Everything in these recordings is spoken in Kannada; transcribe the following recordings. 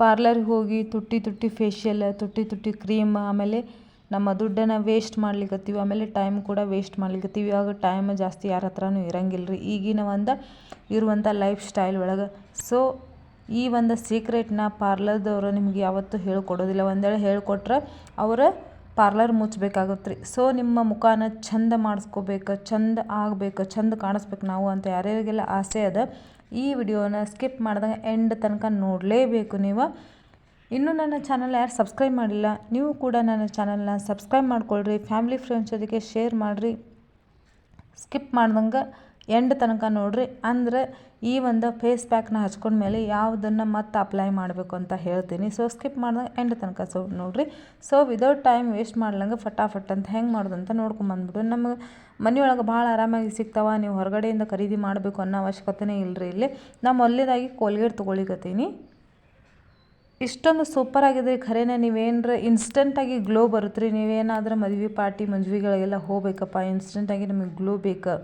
ಪಾರ್ಲರ್ಗೆ ಹೋಗಿ ತುಟ್ಟಿ ತುಟ್ಟಿ ಫೇಶಿಯಲ್ ತುಟ್ಟಿ ತುಟ್ಟಿ ಕ್ರೀಮ್ ಆಮೇಲೆ ನಮ್ಮ ದುಡ್ಡನ್ನು ವೇಸ್ಟ್ ಮಾಡ್ಲಿಕತ್ತೀವಿ. ಆಮೇಲೆ ಟೈಮ್ ಕೂಡ ವೇಸ್ಟ್ ಮಾಡ್ಲಿಕತ್ತೀವಿ. ಇವಾಗ ಟೈಮ್ ಜಾಸ್ತಿ ಯಾರ ಹತ್ರನೂ ಇರಂಗಿಲ್ಲ ರೀ ಈಗಿನ ಒಂದು ಇರುವಂಥ ಲೈಫ್ ಸ್ಟೈಲ್ ಒಳಗೆ. ಸೊ ಈ ಒಂದು ಸೀಕ್ರೆಟ್ನ ಪಾರ್ಲರ್ದವರು ನಿಮ್ಗೆ ಯಾವತ್ತೂ ಹೇಳ್ಕೊಡೋದಿಲ್ಲ. ಒಂದೇಳೆ ಹೇಳ್ಕೊಟ್ರೆ ಅವರ ಪಾರ್ಲರ್ ಮುಚ್ಚಬೇಕಾಗುತ್ತೆ ರೀ ಸೊ ನಿಮ್ಮ ಮುಖನ ಚಂದ ಮಾಡಿಸ್ಕೋಬೇಕು ಚಂದ ಆಗಬೇಕು ಚಂದ ಕಾಣಿಸ್ಬೇಕು ನಾವು ಅಂತ ಯಾರ್ಯಾರಿಗೆಲ್ಲ ಆಸೆ ಅದ ಈ ವಿಡಿಯೋನ ಸ್ಕಿಪ್ ಮಾಡಿದಾಗ ಎಂಡ್ ತನಕ ನೋಡಲೇಬೇಕು ನೀವು. ಇನ್ನೂ ನನ್ನ ಚಾನಲ್ ಯಾರು ಸಬ್ಸ್ಕ್ರೈಬ್ ಮಾಡಿಲ್ಲ, ನೀವು ಕೂಡ ನನ್ನ ಚಾನಲ್ನ ಸಬ್ಸ್ಕ್ರೈಬ್ ಮಾಡ್ಕೊಳ್ರಿ, ಫ್ಯಾಮಿಲಿ ಫ್ರೆಂಡ್ಸ್ ಜೊತೆಗೆ ಶೇರ್ ಮಾಡಿರಿ. ಸ್ಕಿಪ್ ಮಾಡ್ದಂಗೆ ಎಂಡ್ ತನಕ ನೋಡಿರಿ. ಅಂದರೆ ಈ ಒಂದು ಫೇಸ್ ಪ್ಯಾಕ್ನ ಹಚ್ಕೊಂಡ್ಮೇಲೆ ಯಾವುದನ್ನು ಮತ್ತೆ ಅಪ್ಲೈ ಮಾಡಬೇಕು ಅಂತ ಹೇಳ್ತೀನಿ. ಸೊ ಸ್ಕಿಪ್ ಮಾಡಿದಾಗ ಎಂಡ್ ತನಕ ಸೊ ನೋಡಿರಿ. ಸೊ ವಿದೌಟ್ ಟೈಮ್ ವೇಸ್ಟ್ ಮಾಡ್ಲಂಗೆ ಫಟಾಫಟ್ ಅಂತ ಹೆಂಗೆ ಮಾಡೋದು ಅಂತ ನೋಡ್ಕೊಂಬಂದ್ಬಿಟ್ಟು ನಮಗೆ ಮನೆಯೊಳಗೆ ಭಾಳ ಆರಾಮಾಗಿ ಸಿಗ್ತಾವ. ನೀವು ಹೊರಗಡೆಯಿಂದ ಖರೀದಿ ಮಾಡಬೇಕು ಅನ್ನೋ ಅವಶ್ಯಕತೆನೇ ಇಲ್ಲರಿ ಇಲ್ಲಿ. ನಾ ಮೊದಲೇದಾಗಿ ಕೋಲ್ಗೇಟ್ ತೊಗೊಳಿಕತ್ತೀನಿ. ಇಷ್ಟೊಂದು ಸೂಪರ್ ಆಗಿದ್ರಿ ಖರೇನೆ. ನೀವೇನರ ಇನ್ಸ್ಟೆಂಟಾಗಿ ಗ್ಲೋ ಬರುತ್ತೆ ರೀ ನೀವೇನಾದ್ರೂ ಮದುವೆ ಪಾರ್ಟಿ ಮಂಜುವಿಗಳಿಗೆಲ್ಲ ಹೋಗ್ಬೇಕಪ್ಪ. ಇನ್ಸ್ಟೆಂಟಾಗಿ ನಿಮಗೆ ಗ್ಲೋ ಬೇಕು.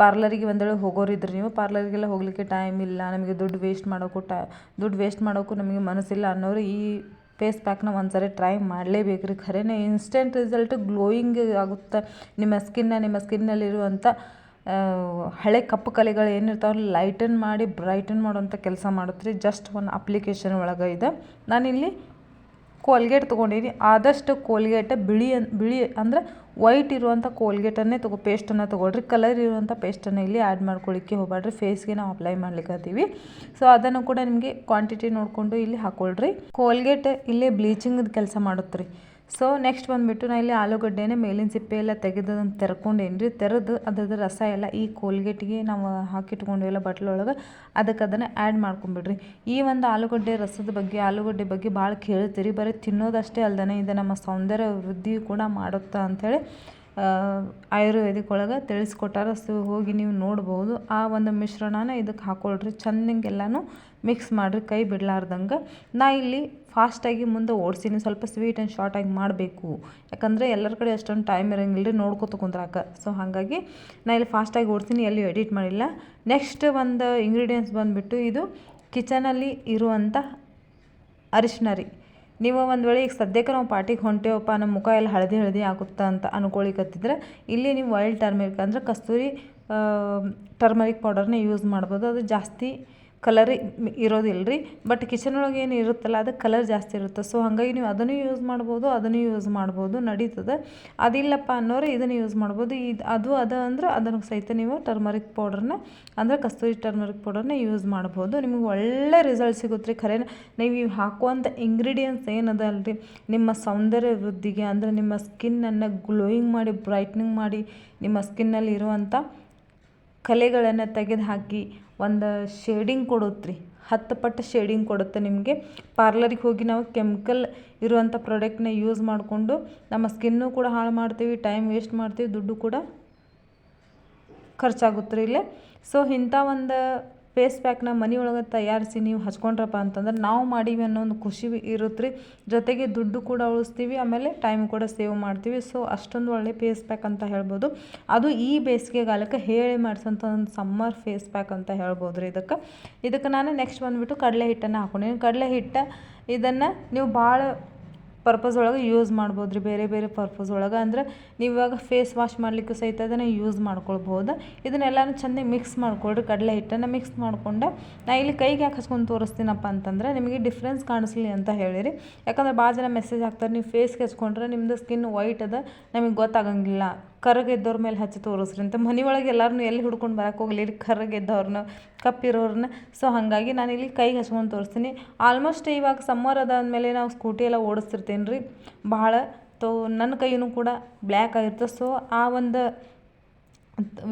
ಪಾರ್ಲರಿಗೆ ಒಂದೇಳೆ ಹೋಗೋರಿದ್ರಿ ನೀವು. ಪಾರ್ಲರಿಗೆಲ್ಲ ಹೋಗಲಿಕ್ಕೆ ಟೈಮ್ ಇಲ್ಲ. ನಮಗೆ ದುಡ್ಡು ವೇಸ್ಟ್ ಮಾಡೋಕ್ಕೂ ಟೈ ದುಡ್ಡು ವೇಸ್ಟ್ ಮಾಡೋಕ್ಕೂ ನಮಗೆ ಮನಸ್ಸಿಲ್ಲ ಅನ್ನೋರು ಈ ಫೇಸ್ ಪ್ಯಾಕ್ನ ಒಂದ್ಸರಿ ಟ್ರೈ ಮಾಡಲೇಬೇಕು ರೀ ಖರೇನೆ. ಇನ್ಸ್ಟೆಂಟ್ ರಿಸಲ್ಟ್ ಗ್ಲೋಯಿಂಗ್ ಆಗುತ್ತೆ? ನಿಮ್ಮ ಸ್ಕಿನ್ನ ನಿಮ್ಮ ಸ್ಕಿನ್ನಲ್ಲಿರುವಂಥ ಹಳೆ ಕಪ್ಪು ಕಲೆಗಳು ಏನಿರ್ತಾವಲ್ಲ ಲೈಟನ್ ಮಾಡಿ ಬ್ರೈಟನ್ ಮಾಡೋಂಥ ಕೆಲಸ ಮಾಡುತ್ತೆ ರೀ. ಜಸ್ಟ್ ಒಂದು ಅಪ್ಲಿಕೇಶನ್ ಒಳಗೆ ಇದೆ. ನಾನಿಲ್ಲಿ ಕೋಲ್ಗೇಟ್ ತೊಗೊಂಡೀನಿ. ಆದಷ್ಟು ಕೋಲ್ಗೇಟ ಬಿಳಿ ಬಿಳಿ ಅಂದರೆ ವೈಟ್ ಇರುವಂಥ ಕೋಲ್ಗೇಟನ್ನೇ ತಗೋ ಪೇಸ್ಟನ್ನು ತೊಗೊಳ್ರಿ. ಕಲರ್ ಇರುವಂಥ ಪೇಸ್ಟನ್ನು ಇಲ್ಲಿ ಆ್ಯಡ್ ಮಾಡ್ಕೊಳ್ಳಿಕ್ಕೆ ಹೋಗಬೇಡ್ರಿ ಫೇಸ್ಗೆ ನಾವು ಅಪ್ಲೈ ಮಾಡ್ಲಿಕ್ಕೆ ಸೊ ಅದನ್ನು ಕೂಡ ನಿಮಗೆ ಕ್ವಾಂಟಿಟಿ ನೋಡಿಕೊಂಡು ಇಲ್ಲಿ ಹಾಕ್ಕೊಳ್ರಿ ಕೋಲ್ಗೇಟ್ ಇಲ್ಲೇ ಬ್ಲೀಚಿಂಗ್ದು ಕೆಲಸ ಮಾಡುತ್ತೆ ರೀ. ಸೊ ನೆಕ್ಸ್ಟ್ ಬಂದುಬಿಟ್ಟು ನಾ ಇಲ್ಲಿ ಆಲೂಗಡ್ಡೆನೇ ಮೇಲಿನ ಸಿಪ್ಪೆ ಎಲ್ಲ ತೆಗೆದದನ್ನು ತೆರ್ಕೊಂಡೇನ್ರಿ? ರೀ ತೆರೆದು ಅದ್ರದ್ದು ರಸ ಎಲ್ಲ ಈ ಕೋಲ್ಗೇಟಿಗೆ ನಾವು ಹಾಕಿಟ್ಕೊಂಡಿವಲ್ಲ ಬಟ್ಲೊಳಗೆ ಅದಕ್ಕೆ ಅದನ್ನು ಆ್ಯಡ್ ಮಾಡ್ಕೊಂಬಿಡ್ರಿ. ಈ ಒಂದು ಆಲೂಗಡ್ಡೆ ರಸದ ಬಗ್ಗೆ, ಆಲೂಗಡ್ಡೆ ಬಗ್ಗೆ ಭಾಳ ಕೇಳ್ತೀರಿ. ಬರೀ ತಿನ್ನೋದಷ್ಟೇ ಅಲ್ಲದೆ ಇದು ನಮ್ಮ ಸೌಂದರ್ಯ ವೃದ್ಧಿ ಕೂಡ ಮಾಡುತ್ತಾ ಅಂಥೇಳಿ ಆಯುರ್ವೇದಿಕ್ ಒಳಗೆ ತಿಳಿಸ್ಕೊಟ್ಟಾರ. ಸೊ ಹೋಗಿ ನೀವು ನೋಡ್ಬೋದು. ಆ ಒಂದು ಮಿಶ್ರಣನ ಇದಕ್ಕೆ ಹಾಕ್ಕೊಳ್ರಿ ಚೆಂದಂಗೆಲ್ಲನೂ ಮಿಕ್ಸ್ ಮಾಡಿರಿ. ಕೈ ಬಿಡಲಾರ್ದಂಗೆ. ನಾ ಇಲ್ಲಿ ಫಾಸ್ಟಾಗಿ ಮುಂದೆ ಓಡಿಸಿನಿ ಸ್ವಲ್ಪ ಸ್ವೀಟ್ ಆ್ಯಂಡ್ ಶಾರ್ಟಾಗಿ ಮಾಡಬೇಕು. ಯಾಕಂದರೆ ಎಲ್ಲರ ಕಡೆ ಅಷ್ಟೊಂದು ಟೈಮ್ ಇರೋಂಗಿಲ್ಲ ರೀ ನೋಡ್ಕೊತ ಕುಂದ್ರಾಕ. ಸೊ ಹಾಗಾಗಿ ನಾ ಇಲ್ಲಿ ಫಾಸ್ಟಾಗಿ ಓಡಿಸಿನಿ ಎಲ್ಲೂ ಎಡಿಟ್ ಮಾಡಿಲ್ಲ. ನೆಕ್ಸ್ಟ್ ಒಂದು ಇಂಗ್ರೀಡಿಯೆಂಟ್ಸ್ ಬಂದುಬಿಟ್ಟು ಇದು ಕಿಚನಲ್ಲಿ ಇರುವಂಥ ಅರಿಶಿನ ರೀ. ನೀವು ಒಂದು ವೇಳೆ ಈಗ ಸದ್ಯಕ್ಕೆ ನಾವು ಪಾರ್ಟಿಗೆ ಹೊಂಟೇವಪ್ಪ, ನಮ್ಮ ಮುಖ ಎಲ್ಲ ಹಳದಿ ಹಳದಿ ಆಗುತ್ತಾ ಅಂತ ಅನ್ಕೊಳಿಕತ್ತಿದ್ರೆ, ಇಲ್ಲಿ ನೀವು ವೈಲ್ಡ್ ಟರ್ಮರಿಕ್ ಅಂದರೆ ಕಸ್ತೂರಿ ಟರ್ಮರಿಕ್ ಪೌಡರ್ನ ಯೂಸ್ ಮಾಡ್ಬೋದು. ಅದು ಜಾಸ್ತಿ ಕಲರ್ ಇರೋದಿಲ್ಲ ರೀ ಬಟ್ ಕಿಚನ್ ಒಳಗೆ ಏನು ಇರುತ್ತಲ್ಲ ಅದಕ್ಕೆ ಕಲರ್ ಜಾಸ್ತಿ ಇರುತ್ತೆ. ಸೊ ಹಾಗಾಗಿ ನೀವು ಅದನ್ನು ಯೂಸ್ ಮಾಡ್ಬೋದು, ಅದನ್ನು ಯೂಸ್ ಮಾಡ್ಬೋದು, ನಡೀತದೆ. ಅದಿಲ್ಲಪ್ಪ ಅನ್ನೋರು ಇದನ್ನು ಯೂಸ್ ಮಾಡ್ಬೋದು. ಇದು ಅದು, ಅದ ಅಂದ್ರೆ ಅದನ್ನು ಸಹಿತ ನೀವು ಟರ್ಮರಿಕ್ ಪೌಡರ್ನ ಅಂದರೆ ಕಸ್ತೂರಿ ಟರ್ಮರಿಕ್ ಪೌಡರ್ನ ಯೂಸ್ ಮಾಡ್ಬೋದು. ನಿಮಗೆ ಒಳ್ಳೆ ರಿಸಲ್ಟ್ ಸಿಗುತ್ತೆ ರೀ ಖರೇನ ನೀವು ಹಾಕುವಂಥ ಇಂಗ್ರೀಡಿಯೆಂಟ್ಸ್ ಏನದ ಅಲ್ರಿ ನಿಮ್ಮ ಸೌಂದರ್ಯ ವೃದ್ಧಿಗೆ, ಅಂದರೆ ನಿಮ್ಮ ಸ್ಕಿನ್ನನ್ನು ಗ್ಲೋಯಿಂಗ್ ಮಾಡಿ ಬ್ರೈಟ್ನಿಂಗ್ ಮಾಡಿ, ನಿಮ್ಮ ಸ್ಕಿನ್ನಲ್ಲಿ ಇರುವಂಥ ಕಲೆಗಳನ್ನು ತೆಗೆದು ಹಾಕಿ ಒಂದು ಶೇಡಿಂಗ್ ಕೊಡುತ್ತೆ ರೀ ಹತ್ತು ಪಟ್ಟು ಶೇಡಿಂಗ್ ಕೊಡುತ್ತೆ ನಿಮಗೆ. ಪಾರ್ಲರಿಗೆ ಹೋಗಿ ನಾವು ಕೆಮಿಕಲ್ ಇರುವಂಥ ಪ್ರಾಡಕ್ಟ್ನ ಯೂಸ್ ಮಾಡಿಕೊಂಡು ನಮ್ಮ ಸ್ಕಿನ್ನು ಕೂಡ ಹಾಳು ಮಾಡ್ತೀವಿ ಟೈಮ್ ವೇಸ್ಟ್ ಮಾಡ್ತೀವಿ, ದುಡ್ಡು ಕೂಡ ಖರ್ಚಾಗುತ್ತೆ ರೀ ಇಲ್ಲೇ. ಸೊ ಇಂಥ ಒಂದು ಫೇಸ್ ಪ್ಯಾಕ್ನ ಮನೆಯೊಳಗೆ ತಯಾರಿಸಿ ನೀವು ಹಚ್ಕೊಂಡ್ರಪ್ಪ ಅಂತಂದ್ರೆ ನಾವು ಮಾಡೀವಿ ಅನ್ನೋ ಒಂದು ಖುಷಿ ಇರುತ್ತೆ ರೀ ಜೊತೆಗೆ ದುಡ್ಡು ಕೂಡ ಉಳಿಸ್ತೀವಿ, ಆಮೇಲೆ ಟೈಮ್ ಕೂಡ ಸೇವ್ ಮಾಡ್ತೀವಿ. ಸೊ ಅಷ್ಟೊಂದು ಒಳ್ಳೆ ಫೇಸ್ ಪ್ಯಾಕ್ ಅಂತ ಹೇಳ್ಬೋದು. ಅದು ಈ ಬೇಸಿಗೆಗಾಲಕ್ಕೆ ಹೇಳಿ ಮಾಡಿಸೋಂಥ ಒಂದು ಸಮ್ಮರ್ ಫೇಸ್ ಪ್ಯಾಕ್ ಅಂತ ಹೇಳ್ಬೋದು ರೀ ಇದಕ್ಕೆ. ಇದಕ್ಕೆ ನಾನು ನೆಕ್ಸ್ಟ್ ಬಂದುಬಿಟ್ಟು ಕಡಲೆ ಹಿಟ್ಟನ್ನು ಹಾಕೊಂಡಿನಿ. ಕಡಲೆ ಹಿಟ್ಟು ಇದನ್ನು ನೀವು ಭಾಳ ಪರ್ಪಸ್ ಒಳಗೆ ಯೂಸ್ ಮಾಡ್ಬೋದು ರೀ ಬೇರೆ ಬೇರೆ ಪರ್ಪಸ್ ಒಳಗೆ. ಅಂದ್ರೆ ನೀವು ಇವಾಗ ಫೇಸ್ ವಾಶ್ ಮಾಡಲಿಕ್ಕೂ ಸಹಿತ ಅದನ್ನು ಯೂಸ್ ಮಾಡ್ಕೊಳ್ಬೋದು. ಇದನ್ನೆಲ್ಲನೂ ಚೆಂದ ಮಿಕ್ಸ್ ಮಾಡ್ಕೊಳ್ರಿ, ಕಡಲೆ ಹಿಟ್ಟನ್ನು ಮಿಕ್ಸ್ ಮಾಡಿಕೊಂಡು. ನಾ ಇಲ್ಲಿ ಕೈಗೆ ಯಾಕೆ ಹಚ್ಕೊಂಡು ತೋರಿಸ್ತೀನಪ್ಪ ಅಂತಂದ್ರೆ ನಿಮಗೆ ಡಿಫ್ರೆನ್ಸ್ ಕಾಣಿಸ್ಲಿ ಅಂತ ಹೇಳಿರಿ. ಯಾಕಂದ್ರೆ ಭಾಳ ಜನ ಮೆಸೇಜ್ ಹಾಕ್ತಾರೆ, ನೀವು ಫೇಸ್ಗೆ ಹಚ್ಕೊಂಡ್ರೆ ನಿಮ್ಮದು ಸ್ಕಿನ್ ವೈಟ್ ಅದ, ನಮಗೆ ಗೊತ್ತಾಗಂಗಿಲ್ಲ. ಕರ್ರಗೆದ್ದವ್ರ ಮೇಲೆ ಹಚ್ಚಿ ತೋರಿಸ್ರಿ ಅಂತ ಮನೆ ಒಳಗೆ ಎಲ್ಲರನ್ನೂ ಎಲ್ಲಿ ಹುಡ್ಕೊಂಡು ಬರಕ್ಕೆ ಹೋಗಲಿ ರೀ ಕರ್ರಗೆದ್ದವ್ರನ್ನ ಕಪ್ಪಿರೋರನ್ನ ಸೊ ಹಾಗಾಗಿ ನಾನು ಇಲ್ಲಿ ಕೈಗೆ ಹಚ್ಕೊಂಡು ತೋರಿಸ್ತೀನಿ. ಆಲ್ಮೋಸ್ಟ್ ಇವಾಗ ಸಮ್ಮರ್ ಅದಾದಮೇಲೆ ನಾವು ಸ್ಕೂಟಿ ಎಲ್ಲ ಓಡಿಸ್ತಿರ್ತೀನಿ ರೀ ಭಾಳ ತೋ ನನ್ನ ಕೈಯೂ ಕೂಡ ಬ್ಲ್ಯಾಕ್ ಆಗಿರ್ತದೆ ಸೊ ಆ ಒಂದು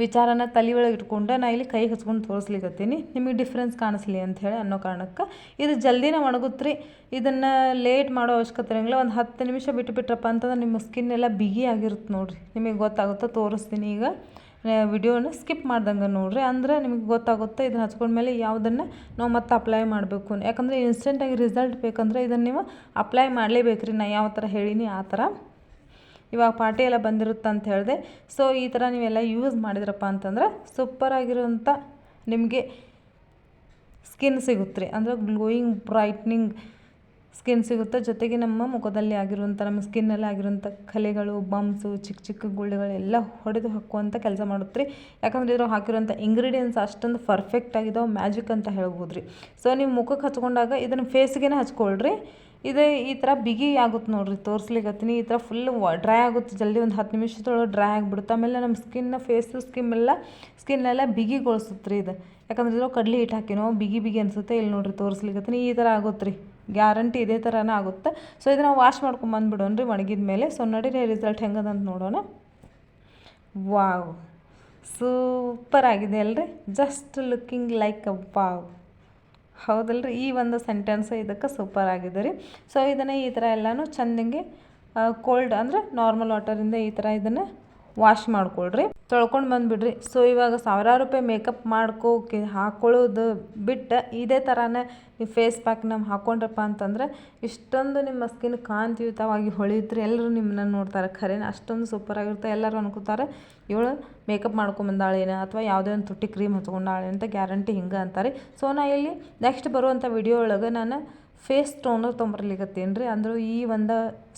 ವಿಚಾರನ ತಲೆ ಒಳಗೆ ಇಟ್ಕೊಂಡು ನಾ ಇಲ್ಲಿ ಕೈ ಹಚ್ಕೊಂಡು ತೋರಿಸ್ಲಿಕತ್ತೀನಿ. ನಿಮಗೆ ಡಿಫ್ರೆನ್ಸ್ ಕಾಣಿಸ್ಲಿ ಅಂತ ಹೇಳಿ ಅನ್ನೋ ಕಾರಣಕ್ಕೆ ಇದು ಜಲ್ದಿನೇ ಒಣಗುತ್ತೆ ಇದನ್ನು ಲೇಟ್ ಮಾಡೋ ಅವಶ್ಯಕತೆ ಇರೋಂಗಿಲ್ಲ. ಒಂದು ಹತ್ತು ನಿಮಿಷ ಬಿಟ್ಟು ಬಿಟ್ರಪ್ಪ ಅಂತಂದ್ರೆ ನಿಮ್ಮ ಸ್ಕಿನ್ ಎಲ್ಲ ಬಿಗಿ ಆಗಿರುತ್ತೆ ನೋಡಿರಿ. ನಿಮಗೆ ಗೊತ್ತಾಗುತ್ತೆ ತೋರಿಸ್ತೀನಿ ಈಗ. ವಿಡಿಯೋನ ಸ್ಕಿಪ್ ಮಾಡ್ದಂಗೆ ನೋಡಿರಿ. ಅಂದ್ರೆ ನಿಮಗೆ ಗೊತ್ತಾಗುತ್ತೆ ಇದನ್ನು ಹಚ್ಕೊಂಡ್ಮೇಲೆ ಯಾವುದನ್ನು ನಾವು ಮತ್ತೆ ಅಪ್ಲೈ ಮಾಡಬೇಕು. ಯಾಕಂದರೆ ಇನ್ಸ್ಟೆಂಟಾಗಿ ರಿಸಲ್ಟ್ ಬೇಕಂದ್ರೆ ಇದನ್ನು ನೀವು ಅಪ್ಲೈ ಮಾಡಲೇಬೇಕ್ರಿ. ನಾ ಯಾವ ಥರ ಹೇಳೀನಿ ಆ ಥರ. ಇವಾಗ ಪಾರ್ಟಿ ಎಲ್ಲ ಬಂದಿರುತ್ತೆ ಅಂತ ಹೇಳಿದೆ. ಸೊ ಈ ಥರ ನೀವೆಲ್ಲ ಯೂಸ್ ಮಾಡಿದ್ರಪ್ಪ ಅಂತಂದ್ರೆ ಸೂಪರಾಗಿರೋಂಥ ನಿಮಗೆ ಸ್ಕಿನ್ ಸಿಗುತ್ತೆ ರೀ. ಅಂದ್ರೆ ಗ್ಲೋಯಿಂಗ್ ಬ್ರೈಟ್ನಿಂಗ್ ಸ್ಕಿನ್ ಸಿಗುತ್ತೆ. ಜೊತೆಗೆ ನಮ್ಮ ಮುಖದಲ್ಲಿ ಆಗಿರುವಂಥ ನಮ್ಮ ಸ್ಕಿನ್ನಲ್ಲಿ ಆಗಿರುವಂಥ ಕಲೆಗಳು ಬಂಪ್ಸು ಚಿಕ್ಕ ಚಿಕ್ಕ ಗುಳ್ಳೆಗಳೆಲ್ಲ ಹೊಡೆದು ಹಾಕುವಂಥ ಕೆಲಸ ಮಾಡುತ್ತೆ ರೀ. ಯಾಕಂದ್ರೆ ಇದ್ರಾಗ ಹಾಕಿರುವಂಥ ಇಂಗ್ರೀಡಿಯೆಂಟ್ಸ್ ಅಷ್ಟೊಂದು ಪರ್ಫೆಕ್ಟ್ ಆಗಿದಾವೆ ಮ್ಯಾಜಿಕ್ ಅಂತ ಹೇಳ್ಬೋದು ರೀ ಸೊ ನೀವು ಮುಖಕ್ಕೆ ಹಚ್ಕೊಂಡಾಗ ಇದನ್ನು ಫೇಸ್ಗೆನೇ ಹಚ್ಕೊಳ್ರಿ. ಇದು ಈ ಥರ ಬಿಗಿ ಆಗುತ್ತೆ ನೋಡಿರಿ ತೋರಿಸ್ಲಿಕ್ಕತ್ತೀನಿ ಈ ಥರ ಫುಲ್ ಡ್ರೈ ಆಗುತ್ತೆ. ಜಲ್ದಿ ಒಂದು ಹತ್ತು ನಿಮಿಷದೊಳಗೆ ಡ್ರೈ ಆಗಿಬಿಡುತ್ತೆ. ಆಮೇಲೆ ನಮ್ಮ ಸ್ಕಿನ್ನ ಫೇಸು ಸ್ಕಿನ್ ಎಲ್ಲ ಸ್ಕಿನ್ನೆಲ್ಲ ಬಿಗಿಗೊಳಿಸುತ್ತೆ ರೀ ಇದು. ಯಾಕಂದ್ರೆ ಇದ್ರೊಳಗೆ ಕಡ್ಲಿ ಹಿಟ್ಟು ಹಾಕಿನೋ, ಬಿಗಿ ಬಿಗಿ ಅನಿಸುತ್ತೆ. ಇಲ್ಲಿ ನೋಡಿರಿ ತೋರಿಸ್ಲಿಕ್ಕತ್ತೀನಿ ಈ ಥರ ಆಗುತ್ತೆ ರೀ. ಗ್ಯಾರಂಟಿ ಇದೇ ಥರನೇ ಆಗುತ್ತೆ. ಸೊ ಇದನ್ನ ವಾಶ್ ಮಾಡ್ಕೊಂಬಂದ್ಬಿಡೋಣ ರೀ ಒಣಗಿದ ಮೇಲೆ. ಸೊ ನಡೀರಿ ರಿಸಲ್ಟ್ ಹೆಂಗದಂತ ನೋಡೋಣ. ವಾವ್ ಸೂಪರ್ ಆಗಿದೆ ಅಲ್ರಿ. Just looking like a wow ಹೌದಲ್ರಿ? ಈ ಒಂದು ಸೆಂಟೆನ್ಸ್ ಇದಕ್ಕೆ ಸೂಪರ್ ಆಗಿದೆ ರೀ. ಸೊ ಇದನ್ನು ಈ ಥರ ಎಲ್ಲನೂ ಚಂದಂಗೆ ಕೋಲ್ಡ್ ಅಂದರೆ ನಾರ್ಮಲ್ ವಾಟರಿಂದ ಈ ಥರ ಇದನ್ನು ವಾಶ್ ಮಾಡ್ಕೊಳ್ರಿ. ತೊಳ್ಕೊಂಡು ಬಂದುಬಿಡ್ರಿ. ಸೊ ಇವಾಗ ಸಾವಿರಾರು ರೂಪಾಯಿ ಮೇಕಪ್ ಮಾಡ್ಕೋಕೆ ಹಾಕೊಳ್ಳೋದು ಬಿಟ್ಟು ಇದೇ ಥರನೇ ನೀವು ಫೇಸ್ ಪ್ಯಾಕ್ ನಮ್ಮ ಹಾಕ್ಕೊಂಡ್ರಪ್ಪ ಅಂತಂದ್ರೆ ಇಷ್ಟೊಂದು ನಿಮ್ಮ ಸ್ಕಿನ್ ಕಾಂತಿಯುತವಾಗಿ ಹೊಳೆಯುತ್ತೆ ಎಲ್ಲರೂ ನಿಮ್ಮನ್ನ ನೋಡ್ತಾರೆ. ಖರೇನ? ಅಷ್ಟೊಂದು ಸೂಪರ್ ಆಗಿರುತ್ತೆ. ಎಲ್ಲರೂ ಅನ್ಕೋತಾರೆ, ಇವಳು ಮೇಕಪ್ ಮಾಡ್ಕೊಂಬಂದಾಳೇನ ಅಥವಾ ಯಾವುದೇ ಒಂದು ತುಟ್ಟಿ ಕ್ರೀಮ್ ಹಚ್ಕೊಂಡಾಳೆ ಅಂತ ಗ್ಯಾರಂಟಿ ಹಿಂಗೆ ಅಂತಾರೆ. ಸೊ ನಾ ಇಲ್ಲಿ ನೆಕ್ಸ್ಟ್ ಬರುವಂಥ ವಿಡಿಯೋ ಒಳಗೆ ನಾನು ಫೇಸ್ ಟೋನರ್ ತೊಂಬರ್ಲಿಕತ್ತೇನು ರೀ ಅಂದ್ರೆ ಈ ಒಂದು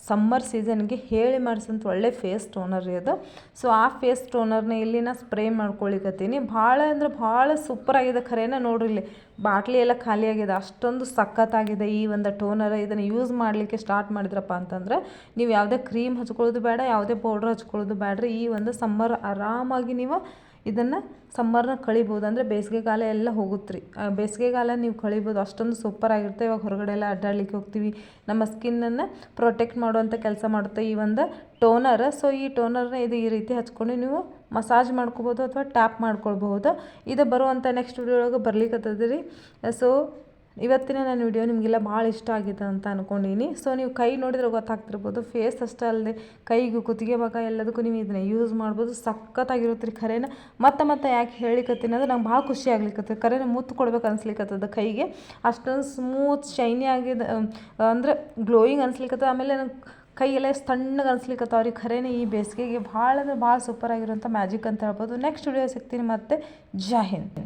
ಸಮ್ಮರ್ ಸೀಸನ್ಗೆ ಹೇಳಿ ಮಾಡಿಸಂತ ಒಳ್ಳೆ ಫೇಸ್ ಟೋನರ್ ರೀ ಅದು. ಸೊ, ಆ ಫೇಸ್ ಟೋನರ್ನ ಇಲ್ಲಿ ನಾ ಸ್ಪ್ರೇ ಮಾಡ್ಕೊಳಿಕತ್ತೀನಿ. ಭಾಳ ಅಂದ್ರೆ ಭಾಳ ಸೂಪರ್ ಆಗಿದೆ ಖರೇನ ನೋಡ್ರಿ ಬಾಟ್ಲಿ ಎಲ್ಲ ಖಾಲಿ ಆಗಿದೆ. ಅಷ್ಟೊಂದು ಸಖತ್ತಾಗಿದೆ ಈ ಒಂದು ಟೋನರ್. ಇದನ್ನು ಯೂಸ್ ಮಾಡಲಿಕ್ಕೆ ಸ್ಟಾರ್ಟ್ ಮಾಡಿದ್ರಪ್ಪ ಅಂತಂದ್ರೆ, ನೀವು ಯಾವುದೇ ಕ್ರೀಮ್ ಹಚ್ಕೊಳ್ಳೋದು ಬೇಡ, ಯಾವುದೇ ಪೌಡ್ರ್ ಹಚ್ಕೊಳ್ಳೋದು ಬೇಡ್ರಿ. ಈ ಒಂದು ಸಮ್ಮರ್ ಆರಾಮಾಗಿ ನೀವು ಇದನ್ನು ಸಮ್ಮರ್ನ ಕಳಿಬೋದು. ಅಂದರೆ ಬೇಸಿಗೆಗಾಲ ಎಲ್ಲ ಹೋಗುತ್ತೆ ರೀ ಬೇಸಿಗೆಗಾಲ ನೀವು ಕಳಿಬೋದು. ಅಷ್ಟೊಂದು ಸೂಪರ್ ಆಗಿರುತ್ತೆ. ಇವಾಗ ಹೊರಗಡೆ ಎಲ್ಲ ಅಡ್ಡಾಡ್ಲಿಕ್ಕೆ ಹೋಗ್ತೀವಿ. ನಮ್ಮ ಸ್ಕಿನ್ನನ್ನು ಪ್ರೊಟೆಕ್ಟ್ ಮಾಡುವಂಥ ಕೆಲಸ ಮಾಡುತ್ತೆ ಈ ಒಂದು ಟೋನರ್ ಸೊ ಈ ಟೋನರ್ನ ಇದು ಈ ರೀತಿ ಹಚ್ಕೊಂಡು ನೀವು ಮಸಾಜ್ ಮಾಡ್ಕೋಬೋದು ಅಥವಾ ಟ್ಯಾಪ್ ಮಾಡ್ಕೊಳ್ಬಹುದು. ಇದು ಬರುವಂಥ ನೆಕ್ಸ್ಟ್ ವಿಡಿಯೋ ಒಳಗೆ ಬರ್ಲಿಕ್ಕೆ ರೀ ಸೊ ಇವತ್ತಿನ ನನ್ನ ವಿಡಿಯೋ ನಿಮಗೆಲ್ಲ ಭಾಳ ಇಷ್ಟ ಆಗಿದೆ ಅಂತ ಅಂದ್ಕೊಂಡೀನಿ ಸೊ ನೀವು ಕೈ ನೋಡಿದ್ರೆ ಗೊತ್ತಾಗ್ತಿರ್ಬೋದು. ಫೇಸ್ ಅಷ್ಟೇ ಅಲ್ಲದೆ ಕೈಗೂ ಕುತ್ತಿಗೆ ಭಾಗ ಎಲ್ಲದಕ್ಕೂ ನೀವು ಇದನ್ನ ಯೂಸ್ ಮಾಡ್ಬೋದು. ಸಖತ್ತಾಗಿರುತ್ತೆ ರೀ ಖರೇನ ಮತ್ತೆ ಮತ್ತೆ ಯಾಕೆ ಹೇಳಿಕತ್ತೀನಿ ಅಂದ್ರೆ ನಂಗೆ ಭಾಳ ಖುಷಿ ಆಗ್ಲಿಕ್ಕೆ ಖರೇನ ಮುತ್ತು ಕೊಡ್ಬೇಕು ಅನ್ಸ್ಲಿಕ್ಕತ್ತದ ಕೈಗೆ. ಅಷ್ಟೊಂದು ಸ್ಮೂತ್ ಶೈನಿ ಆಗಿದೆ. ಅಂದರೆ ಗ್ಲೋಯಿಂಗ್ ಅನ್ಸ್ಲಿಕ್ಕತ್ತದ ಆಮೇಲೆ ನಂಗೆ ಕೈಯೆಲ್ಲ ತಣ್ಣಗೆ ಅನ್ಸ್ಲಿಕ್ಕತ್ತಾವ ರೀ ಖರೇನೆ ಈ ಬೇಸಿಗೆಗೆ ಭಾಳ ಅಂದ್ರೆ ಭಾಳ ಸೂಪರ್ ಆಗಿರೋಂಥ ಮ್ಯಾಜಿಕ್ ಅಂತ ಹೇಳ್ಬೋದು. ನೆಕ್ಸ್ಟ್ ವಿಡಿಯೋ ಸಿಗ್ತೀನಿ ಮತ್ತೆ. ಜೈ ಹಿಂದ್.